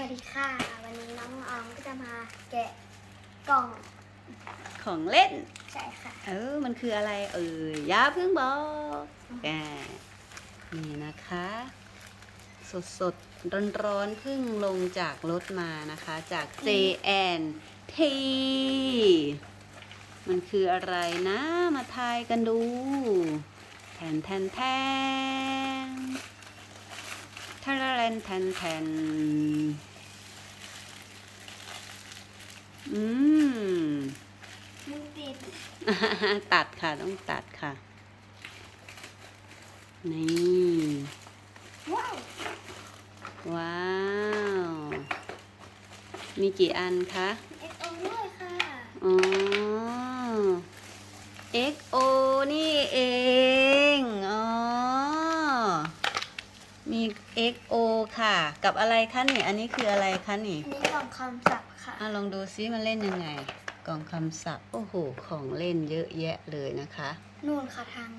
วัสดีค่ะ วันนี้น้องออมก็จะมาแกะกล่องของเล่น ใช่ค่ะ เออ มันคืออะไรเอ่ยอย่าเพิ่งบอกอ่านี่นะคะ สดสดร้อนร้อนๆเพิ่งลงจากรถมานะคะ จาก JN T มันคืออะไรนะ มาทายกันดู แทนแทนแทน ทาราแลนแทนแทนอืมมันติดตัดค่ะต้องตัดค่ะ นี่ ว้าว ว้าว มีกี่อันคะเอ็กโอด้วยค่ะ อ๋อ XO นี่เอง อ๋อ มี XO ค่ะ กับอะไรคะนี่ อันนี้คืออะไรคะนี่ อันนี้กล่องคำศัพท์ค่ะ อะลองดูซิมันเล่นยังไง กล่องคำศัพท์ โอ้โห ของเล่นเยอะแยะเลยนะคะ นู่นค่ะทาง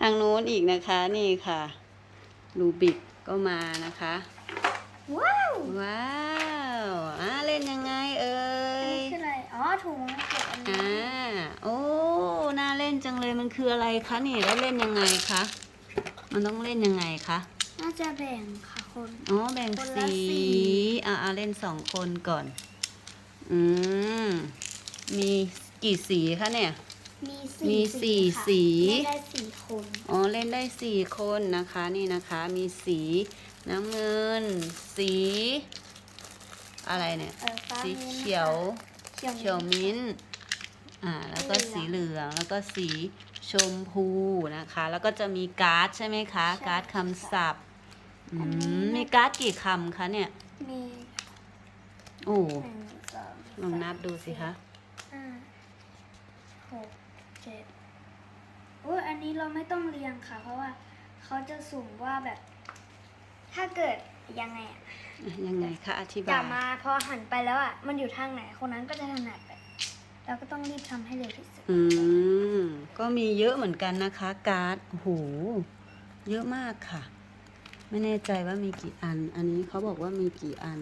ทางโน้นอีกนะคะ นี่ค่ะ รูบิกก็มานะคะ ว้าว ว้าวอ่าเล่นยังไงเอ่อันย นี้คืออะไร อ๋อถุงเก็บอันอ่านี้โอ้ น่าเล่นจังเลย มันคืออะไรคะนี่ แล้วเล่นยังไงคะ มันต้องเล่นยังไงคะ น่าจะแบ่งค่ะคน อ๋อแบ่งคนละสี สีอ่าอ่าเล่นสองคนก่อน อืม มีกี่สีคะเนี่ย มีมีสี่ค่ะสีไม่ได้สี่คนอ๋อเล่นได้สี่คนนะคะนี่นะคะมีสีน้ำเงิน สี อะไรเนี่ย เออฟ้าสีมิ้นท์เขียวค่ะเขียวเขียวมิ้นท์อ่า แล้วก็สีสีเหเหลืลือองงแล้วก็สีชมพูนะคะ แล้วก็จะมีการ์ดใช่ไหมคะใช่การ์ดคำศัพท์ อือันนี้มนะมีการ์ดกี่คำคะเนี่ย มีโอ้หนึ่งสองลองนับดูสิคะห้าหกเจ็ดโอ้ยอันนี้เราไม่ต้องเรียงค่ะ เพราะว่าเขาจะสุ่มว่าแบบ ถ้าเกิดยังไงอะอะยังไงคะอธิกบาลัยบมาพอหันไปแล้วอะ มันอยู่ทางไหน คนนั้นก็จะถนัดแบบเราก็ต้องรีบทำให้เร็วที่สุดอืม ก็มีเยอะเหมือนกันนะคะ การ์ดโอ้โห เยอะมากค่ะ ไม่แน่ใจว่ามีกี่อัน อันนี้เขาบอกว่ามีกี่อัน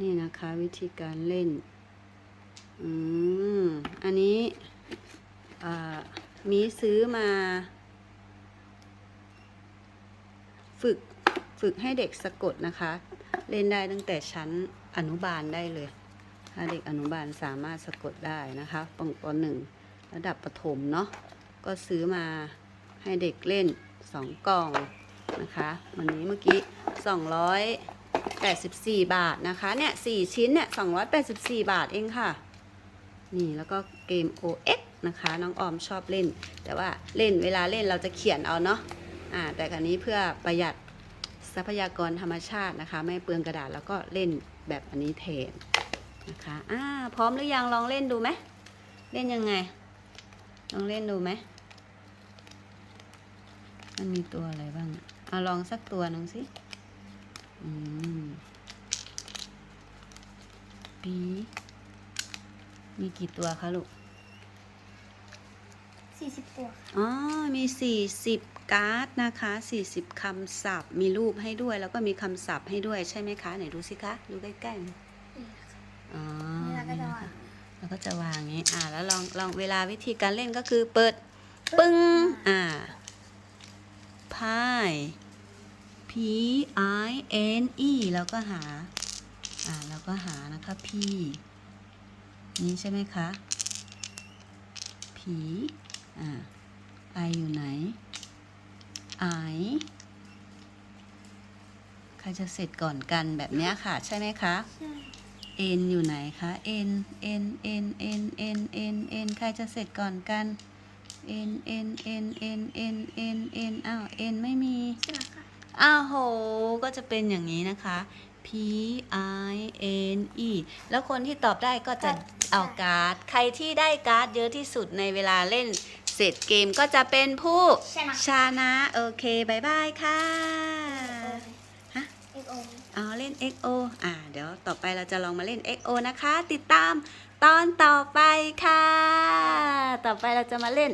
นี่นะคะวิธีการเล่น อืม อันนี้มีซื้อมา ฝึกฝึกให้เด็กสะกดนะคะ เล่นได้ตั้งแต่ชั้นอนุบาลได้เลย ถ้าเด็กอนุบาลสามารถสะกดได้นะคะปปหนึ่งระดับประถมเนาะ ก็ซื้อมาให้เด็กเล่นสองกล่อง นะคะ วันนี้เมื่อกี้ 284 บาทนะคะ เนี่ยสี่ชิ้นเนี่ย 284 บาทเองค่ะ นี่แล้วก็เกม OX นะคะ น้องออมชอบเล่น แต่ว่าเล่นเวลาเล่นเราจะเขียนเอาเนาะอ่าแต่คราวนี้เพื่อประหยัดทรัพยากรธรรมชาตินะคะ ไม่เปลืองกระดาษแล้วก็เล่นแบบอันนี้แทนนะคะอ่าพร้อมหรือยังลองเล่นดูไหมเล่นยังไง ลองเล่นดูไหมมันมีตัวอะไรบ้างอะ เอาลองสักตัวหนึ่งสิ อืมปีมีกี่ตัวคะลูกสี่สิบตัวค่ะอ๋อ มี40การ์ดนะคะ40คำศัพท์ มีรูปให้ด้วย แล้วก็มีคำศัพท์ให้ด้วยใช่ไหมคะ ไหนดูสิคะ ดูใกล้ๆหน่อยนี่ค่ะอ๋อนี่เราก็จะนี่วานะคะงแล้วก็จะวางอย่างนี้ อ่า แล้วลอง ลองเวลาวิธีการเล่นก็คือเปิด ปึ้ง อ่าพาย P I N E แล้วก็หา อ่าแล้วก็หานะคะ P นี่ใช่ไหมคะ P อ่า I อยู่ไหน I ใครจะเสร็จก่อนกันแบบเนี้ยค่ะ ใช่ไหมคะใช่ N อยู่ไหนคะ N N N N N N N ใครจะเสร็จก่อนกัน N N N N N N N อ้าว N ไม่มีใช่ไหมคะ อ้าวโห ก็จะเป็นอย่างนี้นะคะ P I N E แล้วคนที่ตอบได้ก็จะเอาการ์ด ใครที่ได้การ์ดเยอะที่สุดในเวลาเล่นเสร็จเกมก็จะเป็นผู้ชนะชนะโอเคบายบายค่ะฮะเอ็กโอเอาเล่น XO อ่าเดี๋ยวต่อไปเราจะลองมาเล่น XO นะคะ ติดตามตอนต่อไปค่ะ ต่อไปเราจะมาเล่น